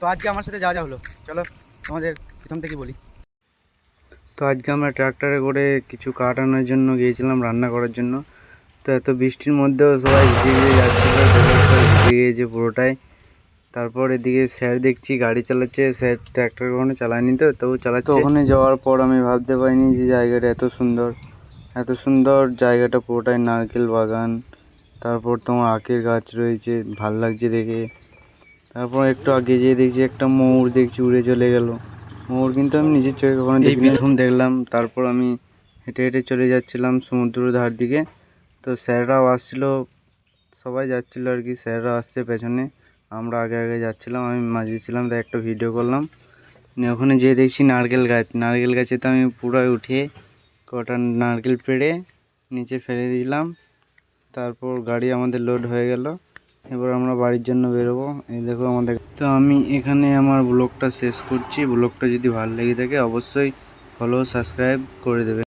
তো আজকে আমার সাথে যা যা হলো চলো তোমাদের প্রথম থেকে বলি। তো আজকে আমরা ট্র্যাক্টরে করে কিছু কাঠ আনার জন্য গিয়েছিলাম রান্না করার জন্য। তো এত বৃষ্টির মধ্যেও সবাই ভিজে ভিজে যাচ্ছিল ভিজে গিয়েছে পুরোটাই। তারপর এদিকে স্যার দেখছি গাড়ি চালাচ্ছে স্যার ট্র্যাক্টর কখনো চালায়নি তো তবু চালাচ্ছে। তো ওখানে যাওয়ার পর আমি ভাবতে পারিনি যে জায়গাটা এত সুন্দর। এত সুন্দর জায়গাটা পুরোটাই নারকেল বাগান তারপর তোমার আখের গাছ রয়েছে ভালো লাগছে দেখে। তারপর একটু আগে যেয়ে দেখছি একটা ময়ূর দেখছি উড়ে চলে গেল। ময়ূর কিন্তু আমি নিজের চোখে কখনো এই দেখিনি। প্রথম দেখলাম তারপর আমি হেঁটে হেঁটে চলে যাচ্ছিলাম সমুদ্র ধার দিকে। তো স্যাররাও আসছিল সবাই যাচ্ছিল আর কি স্যাররা আসছে পেছনে। আমরা আগে আগে যাচ্ছিলাম আমি মাঝে ছিলাম তাই একটা ভিডিও করলাম। ওখানে যেয়ে দেখছি নারকেল গাছ। নারকেল গাছে তো আমি পুরো উঠে কটা নারকেল পেড়ে নিচে ফেলে দিলাম। তারপর গাড়ি আমাদের লোড হয়ে গেল। এবার আমরা বাড়ির জন্য বেরোবো। এই দেখো আমাদের তো আমি এখানে আমার ব্লগটা শেষ করছি। ব্লগটা যদি ভালো লেগে থাকে, অবশ্যই ফলো সাবস্ক্রাইব করে দেবে।